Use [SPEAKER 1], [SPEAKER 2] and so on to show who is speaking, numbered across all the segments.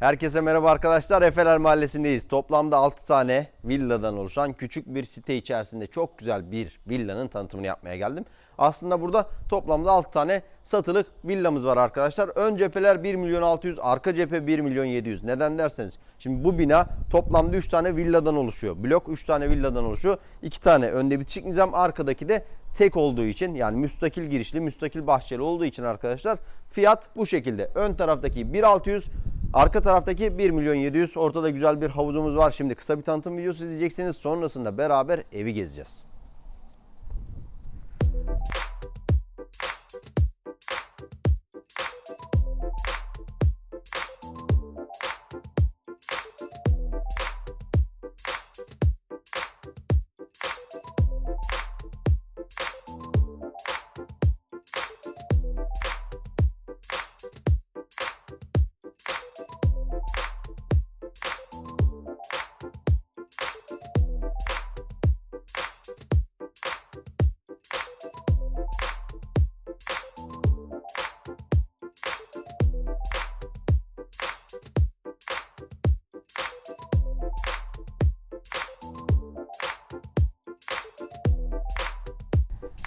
[SPEAKER 1] Herkese merhaba arkadaşlar. Efeler Mahallesi'ndeyiz. Toplamda 6 tane villadan oluşan küçük bir site içerisinde çok güzel bir villanın tanıtımını yapmaya geldim. Aslında burada toplamda 6 tane satılık villamız var arkadaşlar. Ön cepheler 1 milyon 600, arka cephe 1 milyon 700. Neden derseniz şimdi bu bina toplamda 3 tane villadan oluşuyor. Blok 3 tane villadan oluşuyor. 2 tane önde bitişik nizam, arkadaki de tek olduğu için yani müstakil girişli, müstakil bahçeli olduğu için arkadaşlar fiyat bu şekilde. Ön taraftaki 1600, Arka taraftaki 1 milyon 700 ortada güzel bir havuzumuz var. Şimdi kısa bir tanıtım videosu izleyeceksiniz. Sonrasında beraber evi gezeceğiz.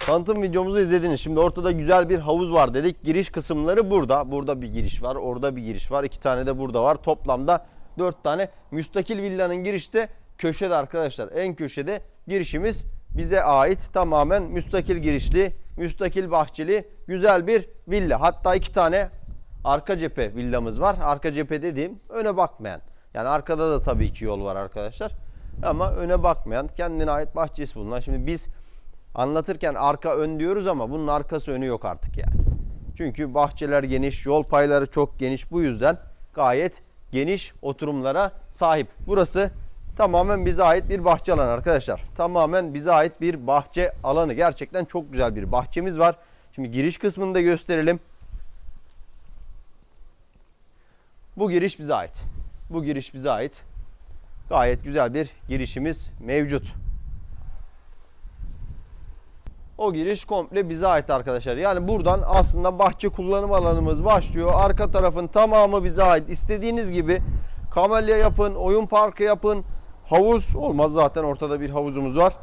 [SPEAKER 1] Tanıtım videomuzu izlediniz. Şimdi ortada güzel bir havuz var dedik. Giriş kısımları burada. Burada bir giriş var. Orada bir giriş var. iki tane de burada var. Toplamda 4 tane müstakil villanın girişte köşede arkadaşlar. En köşede girişimiz bize ait tamamen müstakil girişli, müstakil bahçeli güzel bir villa. Hatta iki tane arka cephe villamız var. Arka cephe dediğim öne bakmayan. Yani arkada da tabii ki yol var arkadaşlar. Ama öne bakmayan kendine ait bahçesi bulunan. Şimdi biz anlatırken arka ön diyoruz ama bunun arkası önü yok artık yani. Çünkü bahçeler geniş, yol payları çok geniş. Bu yüzden gayet geniş oturumlara sahip. Burası tamamen bize ait bir bahçe alanı arkadaşlar. Tamamen bize ait bir bahçe alanı. Gerçekten çok güzel bir bahçemiz var. Şimdi giriş kısmını da gösterelim. Bu giriş bize ait. Bu giriş bize ait. Gayet güzel bir girişimiz mevcut. O giriş komple bize ait arkadaşlar. Yani buradan aslında bahçe kullanım alanımız başlıyor. Arka tarafın tamamı bize ait. İstediğiniz gibi kamelya yapın, oyun parkı yapın. Havuz olmaz zaten ortada bir havuzumuz var.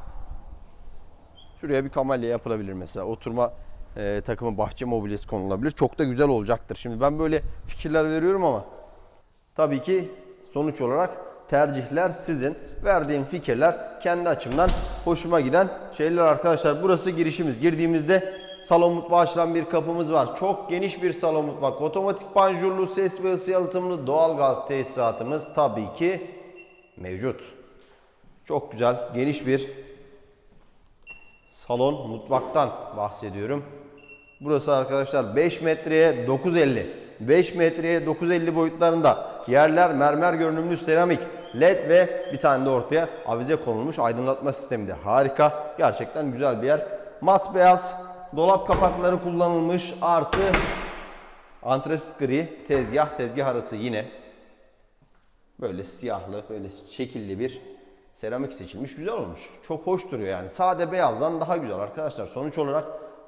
[SPEAKER 1] Şuraya bir kamelya yapılabilir mesela. Oturma e, takımı bahçe mobilyası konulabilir. Çok da güzel olacaktır. Şimdi ben böyle fikirler veriyorum ama tabii ki sonuç olarak tercihler sizin. Verdiğim fikirler kendi açımdan hoşuma giden şeyler arkadaşlar. Burası girişimiz. Girdiğimizde salon mutfağı açılan bir kapımız var. Çok geniş bir salon mutfak. Otomatik panjurlu, ses ve ısı yalıtımlı doğalgaz tesisatımız tabii ki mevcut. Çok güzel, geniş bir salon mutfaktan bahsediyorum. Burası arkadaşlar 5 metreye 9.50. 5 metreye 9.50 boyutlarında yerler mermer görünümlü seramik, led ve bir tane de ortaya avize konulmuş aydınlatma sistemi de harika. Gerçekten güzel bir yer. Mat beyaz dolap kapakları kullanılmış artı antresit gri tezgah tezgah arası yine böyle siyahlı böyle şekilli bir seramik seçilmiş güzel olmuş. Çok hoş duruyor yani. Sade beyazdan daha güzel arkadaşlar. Sonuç olarak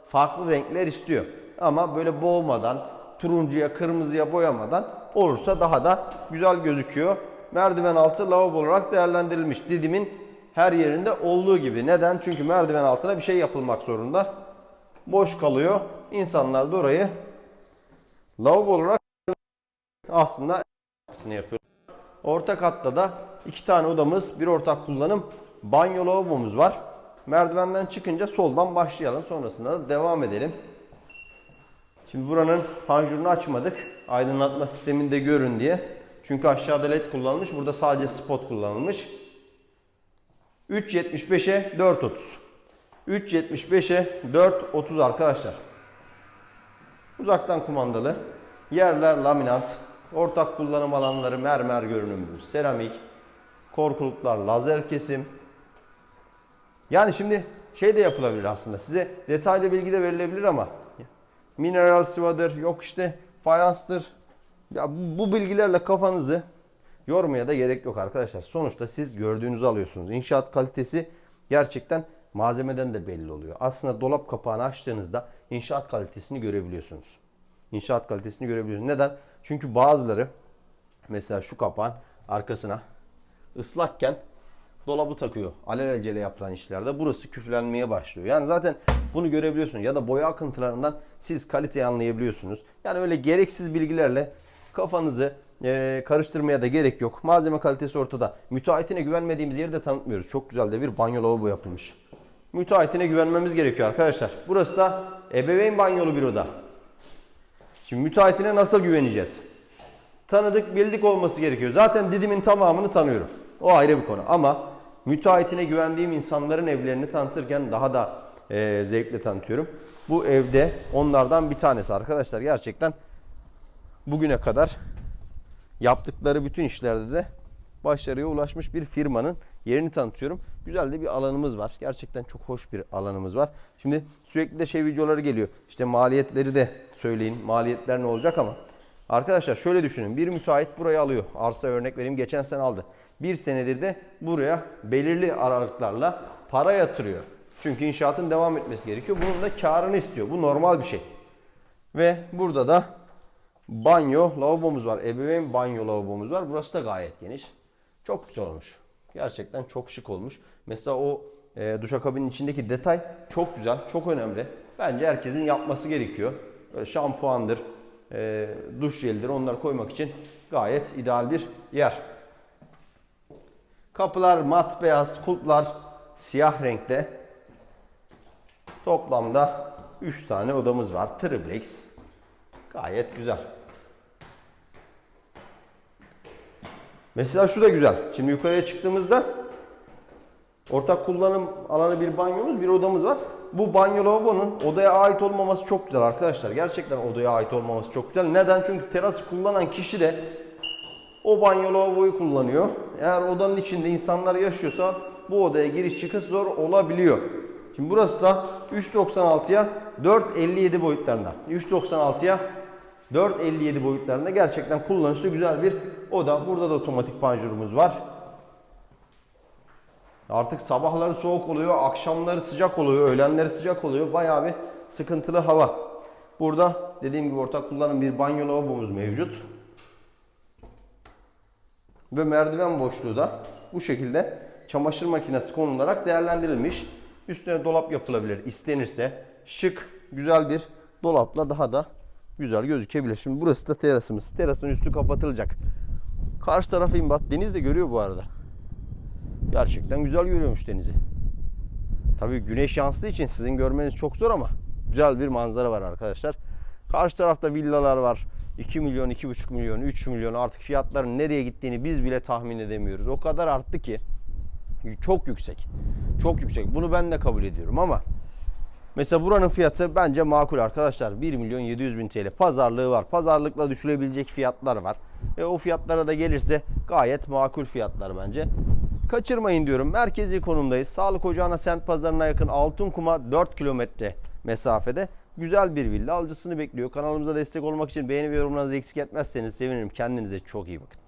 [SPEAKER 1] farklı renkler istiyor. Ama böyle boğmadan, turuncuya, kırmızıya boyamadan olursa daha da güzel gözüküyor. Merdiven altı lavabo olarak değerlendirilmiş. Didim'in her yerinde olduğu gibi. Neden? Çünkü merdiven altına bir şey yapılmak zorunda. Boş kalıyor. İnsanlar da orayı lavabo olarak aslında yapıyor. Orta katta da iki tane odamız, bir ortak kullanım banyo lavabomuz var. Merdivenden çıkınca soldan başlayalım. Sonrasında da devam edelim. Şimdi buranın panjurunu açmadık. Aydınlatma sisteminde görün diye. Çünkü aşağıda led kullanılmış. Burada sadece spot kullanılmış. 3.75'e 4.30. 3.75'e 4.30 arkadaşlar. Uzaktan kumandalı. Yerler laminat. Ortak kullanım alanları mermer görünümlü, seramik, korkuluklar, lazer kesim. Yani şimdi şey de yapılabilir aslında. Size detaylı bilgi de verilebilir ama mineral sıvadır, yok işte fayanstır. Ya bu bilgilerle kafanızı yormaya da gerek yok arkadaşlar. Sonuçta siz gördüğünüzü alıyorsunuz. İnşaat kalitesi gerçekten malzemeden de belli oluyor. Aslında dolap kapağını açtığınızda inşaat kalitesini görebiliyorsunuz. İnşaat kalitesini görebiliyorsunuz. Neden? Çünkü bazıları Mesela şu kapağın arkasına ıslakken dolabı takıyor. Alelacele yapılan işlerde burası küflenmeye başlıyor. Yani zaten bunu görebiliyorsunuz ya da boya akıntılarından siz kaliteyi anlayabiliyorsunuz. Yani öyle gereksiz bilgilerle kafanızı eee, karıştırmaya da gerek yok. Malzeme kalitesi ortada. Müteahhitine güvenmediğimiz yeri de tanıtmıyoruz. Çok güzel de bir banyo lavabo yapılmış. Müteahhitine güvenmemiz gerekiyor arkadaşlar. Burası da ebeveyn banyolu bir oda. Şimdi müteahhitine nasıl güveneceğiz? Tanıdık, bildik olması gerekiyor. Zaten Didim'in tamamını tanıyorum. O ayrı bir konu. Ama müteahhitine güvendiğim insanların evlerini tanıtırken daha da eee, zevkle tanıtıyorum. Bu evde onlardan bir tanesi arkadaşlar. Gerçekten bugüne kadar yaptıkları bütün işlerde de başarıya ulaşmış bir firmanın yerini tanıtıyorum. Güzel de bir alanımız var. Gerçekten çok hoş bir alanımız var. Şimdi sürekli de şey videoları geliyor. İşte maliyetleri de söyleyin. Maliyetler ne olacak ama. Arkadaşlar şöyle düşünün. Bir müteahhit burayı alıyor. Arsa örnek vereyim. Geçen sene aldı. Bir senedir de buraya belirli aralıklarla para yatırıyor. Çünkü inşaatın devam etmesi gerekiyor. Bunun da karını istiyor. Bu normal bir şey. Ve burada da banyo lavabomuz var. Ebeveyn banyo lavabomuz var. Burası da gayet geniş. Çok güzel olmuş. Gerçekten çok şık olmuş. Mesela o e, duşakabinin içindeki detay çok güzel, çok önemli. Bence herkesin yapması gerekiyor. Böyle şampuandır, e, duş jelidir onları koymak için gayet ideal bir yer. Kapılar mat beyaz, kulplar siyah renkte. Toplamda 3 tane odamız var. Triplex. Gayet güzel. Mesela şu da güzel. Şimdi yukarıya çıktığımızda ortak kullanım alanı bir banyomuz, bir odamız var. Bu banyo lavabonun odaya ait olmaması çok güzel arkadaşlar. Gerçekten odaya ait olmaması çok güzel. Neden? Çünkü terası kullanan kişi de o banyo lavaboyu kullanıyor. Eğer odanın içinde insanlar yaşıyorsa bu odaya giriş çıkış zor olabiliyor. Şimdi burası da 3.96'ya 4.57 boyutlarında. 3.96'ya 4.57 boyutlarında gerçekten kullanışlı güzel bir oda. Burada da otomatik panjurumuz var. Artık sabahları soğuk oluyor, akşamları sıcak oluyor, öğlenleri sıcak oluyor. Bayağı bir sıkıntılı hava. Burada dediğim gibi ortak kullanım bir banyo lavabomuz mevcut. Ve merdiven boşluğu da bu şekilde çamaşır makinesi konularak değerlendirilmiş. Üstüne dolap yapılabilir istenirse. Şık, güzel bir dolapla daha da güzel gözükebilir. Şimdi burası da terasımız. Terasın üstü kapatılacak. Karşı tarafı imbat. Deniz de görüyor bu arada. Gerçekten güzel görüyormuş denizi. Tabii güneş yansıdığı için sizin görmeniz çok zor ama güzel bir manzara var arkadaşlar. Karşı tarafta villalar var. 2 milyon, 2,5 milyon, 3 milyon artık fiyatların nereye gittiğini biz bile tahmin edemiyoruz. O kadar arttı ki çok yüksek. Çok yüksek. Bunu ben de kabul ediyorum ama Mesela buranın fiyatı bence makul arkadaşlar. 1 milyon 700 bin TL pazarlığı var. Pazarlıkla düşülebilecek fiyatlar var. E o fiyatlara da gelirse gayet makul fiyatlar bence. Kaçırmayın diyorum. Merkezi konumdayız. Sağlık Ocağı'na semt pazarına yakın Altınkum'a 4 kilometre mesafede. Güzel bir villa alıcısını bekliyor. Kanalımıza destek olmak için beğeni ve yorumlarınızı eksik etmezseniz sevinirim. Kendinize çok iyi bakın.